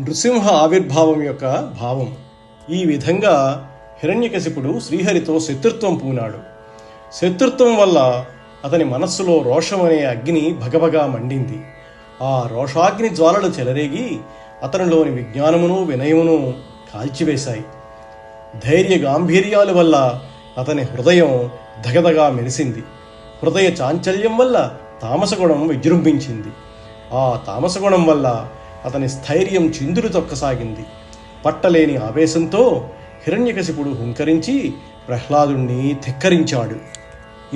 నృసింహ ఆవిర్భావం యొక్క భావం. ఈ విధంగా హిరణ్యకశిపుడు శ్రీహరితో శత్రుత్వం పూనాడు. శత్రుత్వం వల్ల అతని మనస్సులో రోషం అనే అగ్ని భగభగా మండింది. ఆ రోషాగ్ని జ్వాలలు చెలరేగి అతనిలోని విజ్ఞానమును వినయమును కాల్చివేశాయి. ధైర్య గాంభీర్యాల వల్ల అతని హృదయం దగదగా మెరిసింది. హృదయ చాంచల్యం వల్ల తామసగుణం విజృంభించింది. ఆ తామసగుణం వల్ల అతని స్థైర్యం చిందులు తొక్కసాగింది. పట్టలేని ఆవేశంతో హిరణ్యకశిపుడు హుంకరించి ప్రహ్లాదుణ్ణి ధిక్కరించాడు.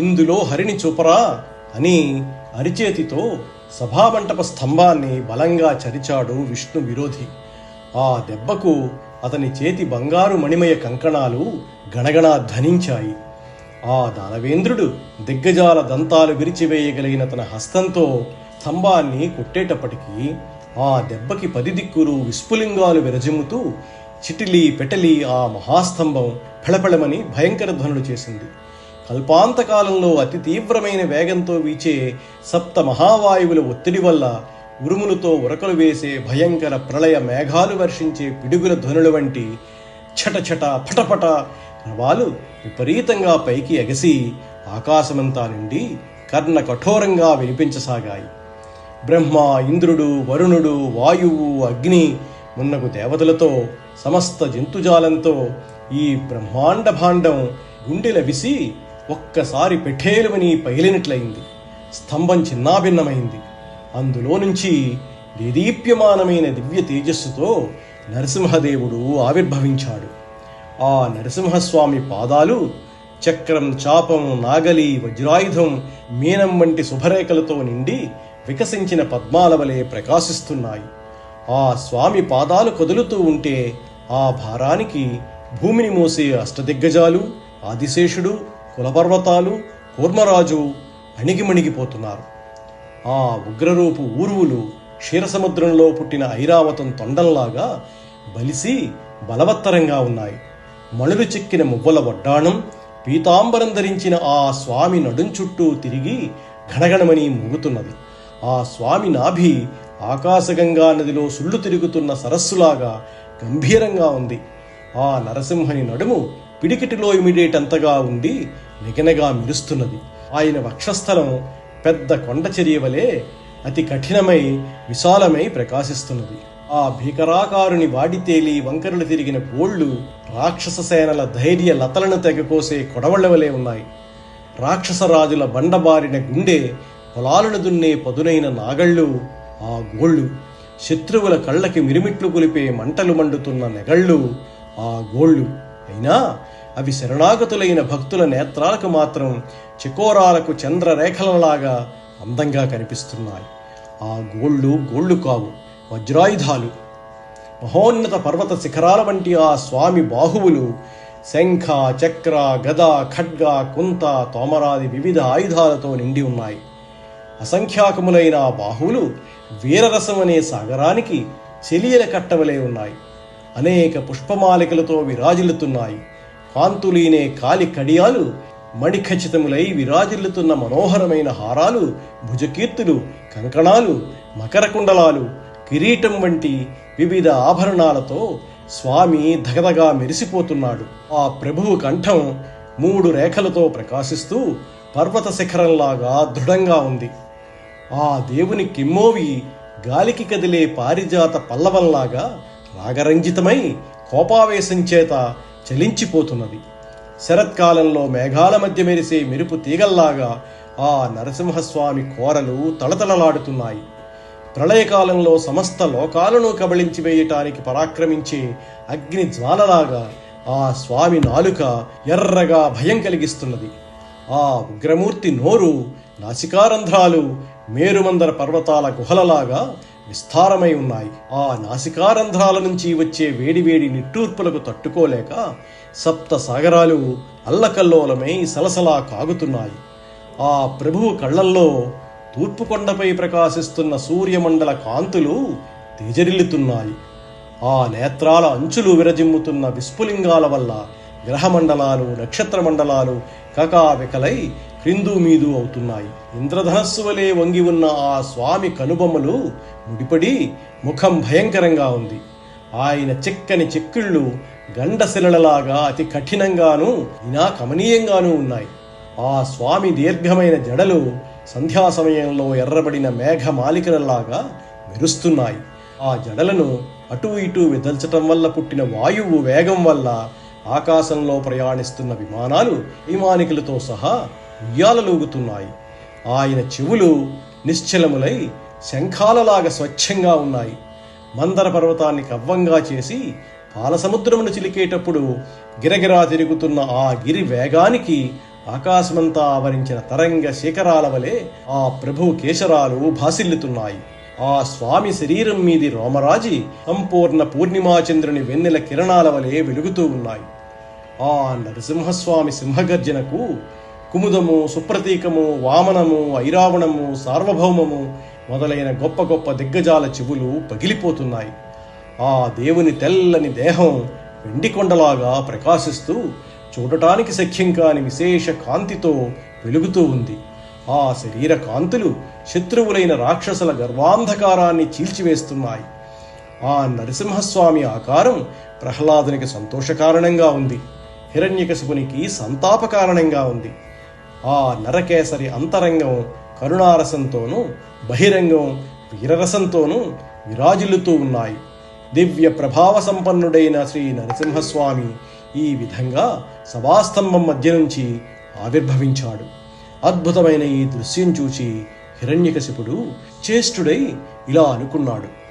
ఇందులో హరిని చూపరా అని అరిచేతితో సభామంటప స్తంభాన్ని బలంగా చరిచాడు విష్ణు విరోధి. ఆ దెబ్బకు అతని చేతి బంగారు మణిమయ కంకణాలు గణగణ ధనించాయి ఆ దానవేంద్రుడు దిగ్గజాల దంతాలు విరిచివేయగలిగిన తన హస్తంతో స్తంభాన్ని కొట్టేటప్పటికీ ఆ దెబ్బకి పది దిక్కులు విస్ఫులింగాలు విరజిమ్ముతూ చిటిలి పెటలి ఆ మహాస్తంభం ఫళఫళమని భయంకర ధ్వనులు చేసింది. కల్పాంతకాలంలో అతి తీవ్రమైన వేగంతో వీచే సప్త మహావాయువుల ఒత్తిడి వల్ల ఉరుములతో ఉరకలు వేసే భయంకర ప్రళయ మేఘాలు వర్షించే పిడుగుల ధ్వనుల వంటి చటచట పటపట రవాలు విపరీతంగా పైకి ఎగసి ఆకాశమంతా నుండి కర్ణ కఠోరంగా వినిపించసాగాయి. బ్రహ్మ ఇంద్రుడు వరుణుడు వాయువు అగ్ని మున్నగు దేవతలతో సమస్త జంతుజాలంతో ఈ బ్రహ్మాండ భాండం గుండెల విసి ఒక్కసారి పెఠేలుమని పగిలినట్లయింది. స్తంభం చిన్నాభిన్నమైంది. అందులో నుంచి దేదీప్యమానమైన దివ్య తేజస్సుతో నరసింహదేవుడు ఆవిర్భవించాడు. ఆ నరసింహస్వామి పాదాలు చక్రం చాపం నాగలి వజ్రాయుధం మీనం వంటి శుభరేఖలతో నిండి వికసించిన పద్మాల వలె ప్రకాశిస్తున్నాయి. ఆ స్వామి పాదాలు కదులుతూ ఉంటే ఆ భారానికి భూమిని మోసే అష్టదిగ్గజాలు ఆదిశేషుడు కులపర్వతాలు కూర్మరాజు అణిగిమణిగిపోతున్నారు. ఆ ఉగ్రరూపు ఊరువులు క్షీరసముద్రంలో పుట్టిన ఐరావతం తొండంలాగా బలిసి బలవత్తరంగా ఉన్నాయి. మణులు చెక్కిన మువ్వల వడ్డాణం పీతాంబరం ధరించిన ఆ స్వామి నడుం చుట్టూ తిరిగి ఘనగణమని మూగుతున్నది. ఆ స్వామి నాభి ఆకాశగంగా నదిలో సుళ్ళు తిరుగుతున్న సరస్సులాగా గంభీరంగా ఉంది. ఆ నరసింహని నడుము పిడికిటిలో ఇమిడేటంతగా ఉండి నిగనగా మెరుస్తున్నది. ఆయన వక్షస్థలం పెద్ద కొండ చర్య వలె అతి కఠినమై విశాలమై ప్రకాశిస్తున్నది. ఆ భీకరాకారుని వాడి తేలి వంకరలు తిరిగిన గోళ్ళు రాక్షస సేనల ధైర్య లతలను తెగకోసే కొడవళ్ళ వలె ఉన్నాయి. రాక్షసరాజుల బండబారిన గుండె పొలాలను దున్నే పదునైన నాగళ్ళు ఆ గోళ్ళు శత్రువుల కళ్ళకి మిరిమిట్లు కొలిపే మంటలు మండుతున్న నెగళ్ళు ఆ గోళ్ళు. అయినా అవి శరణాగతులైన భక్తుల నేత్రాలకు మాత్రం చికోరాలకు చంద్రరేఖలలాగా అందంగా కనిపిస్తున్నాయి. ఆ గోళ్ళు గోళ్ళు కావు వజ్రాయుధాలు. మహోన్నత పర్వత శిఖరాల వంటి ఆ స్వామి బాహువులు శంఖ చక్ర గద ఖడ్గ కుంత తోమరాది వివిధ ఆయుధాలతో నిండి ఉన్నాయి. అసంఖ్యాకములైన ఆ బాహువులు వీరరసం అనే సాగరానికి చెలియల కట్టవలే ఉన్నాయి. అనేక పుష్పమాలికలతో విరాజిల్లుతున్నాయి. కాంతులీనే కాలి కడియాలు మణిఖచితములై విరాజిల్లుతున్న మనోహరమైన హారాలు భుజకీర్తులు కంకణాలు మకర కుండలాలు కిరీటం వంటి వివిధ ఆభరణాలతో స్వామి ధగధగా మెరిసిపోతున్నాడు. ఆ ప్రభువు కంఠం మూడు రేఖలతో ప్రకాశిస్తూ పర్వత శిఖరంలాగా దృఢంగా ఉంది. ఆ దేవుని కిమ్మోవి గాలికి కదిలే పారిజాత పల్లవంలాగా రాగరంజితమై కోపావేశం చేత చలించిపోతున్నది. శరత్కాలంలో మేఘాల మధ్య మెరిసే మెరుపు తీగల్లాగా ఆ నరసింహస్వామి కోరలు తళతళలాడుతున్నాయి. ప్రళయకాలంలో సమస్త లోకాలను కబళించి వేయటానికి పరాక్రమించే అగ్ని జ్వాలలాగా ఆ స్వామి నాలుక ఎర్రగా భయం కలిగిస్తున్నది. ఆ ఉగ్రమూర్తి నోరు నాసికారంధ్రాలు మేరుమందర పర్వతాల గుహలలాగా విస్తారమై ఉన్నాయి. ఆ నాసికారంధ్రాల నుంచి వచ్చే వేడివేడి నిట్టూర్పులకు తట్టుకోలేక సప్త సాగరాలు అల్లకల్లోలమై సలసలా కాగుతున్నాయి. ఆ ప్రభువు కళ్ళల్లో తూర్పుకొండపై ప్రకాశిస్తున్న సూర్యమండల కాంతులు తేజరిల్లుతున్నాయి. ఆ నేత్రాల అంచులు విరజిమ్ముతున్న విస్ఫులింగాల వల్ల గ్రహమండలాలు నక్షత్ర మండలాలు కకావికలై క్రిందు మీదు అవుతున్నాయి. ఇంద్రధనస్సు వలె వంగి ఉన్న ఆ స్వామి కనుబొమ్మలు ముడిపడి ముఖం భయంకరంగా ఉంది. ఆయన చిక్కని చెక్కిళ్ళు గండశిలలాగా అతి కఠినంగాను ఇనా కమనీయంగానూ ఉన్నాయి. ఆ స్వామి దీర్ఘమైన జడలు సంధ్యా సమయంలో ఎర్రబడిన మేఘమాలికలలాగా మెరుస్తున్నాయి. ఆ జడలను అటు ఇటు విదల్చటం వల్ల పుట్టిన వాయువు వేగం వల్ల ఆకాశంలో ప్రయాణిస్తున్న విమానాలు విమానికులతో సహా ఉయ్యాలలూగుతున్నాయి. ఆయన చెవులు నిశ్చలములై శంఖాలలాగా స్వచ్ఛంగా ఉన్నాయి. మందర పర్వతాన్ని కవ్వంగా చేసి పాలసముద్రమును చిలికేటప్పుడు గిరగిరా తిరుగుతున్న ఆ గిరి వేగానికి ఆకాశమంతా ఆవరించిన తరంగ శిఖరాల వలె ఆ ప్రభు కేశరాలు భాసిల్లుతున్నాయి. ఆ స్వామి శరీరం మీది రోమరాజి సంపూర్ణ పూర్ణిమాచంద్రుని వెన్నెల కిరణాల వలె వెలుగుతూ ఉన్నాయి. ఆ నరసింహస్వామి సింహగర్జనకు కుముదము సుప్రతీకము వామనము ఐరావణము సార్వభౌమము మొదలైన గొప్ప గొప్ప దిగ్గజాల చెవులు పగిలిపోతున్నాయి. ఆ దేవుని తెల్లని దేహం వెండి కొండలాగా ప్రకాశిస్తూ చూడటానికి సఖ్యం కాని విశేష కాంతితో వెలుగుతూ ఉంది. ఆ శరీర కాంతులు శత్రువులైన రాక్షసుల గర్వాంధకారాన్ని చీల్చివేస్తున్నాయి. ఆ నరసింహస్వామి ఆకారం ప్రహ్లాదునికి సంతోషకారణంగా ఉంది. హిరణ్యకశిపునికి సంతాప కారణంగా ఉంది. ఆ నరకేసరి అంతరంగం కరుణారసంతోనూ బహిరంగం వీరరసంతోనూ విరాజిల్లుతూ ఉన్నాయి. దివ్య ప్రభావ సంపన్నుడైన శ్రీ నరసింహస్వామి ఈ విధంగా సభాస్తంభం మధ్య నుంచి ఆవిర్భవించాడు. అద్భుతమైన ఈ దృశ్యం చూచి హిరణ్యకశిపుడు చేష్టుడై ఇలా అనుకున్నాడు.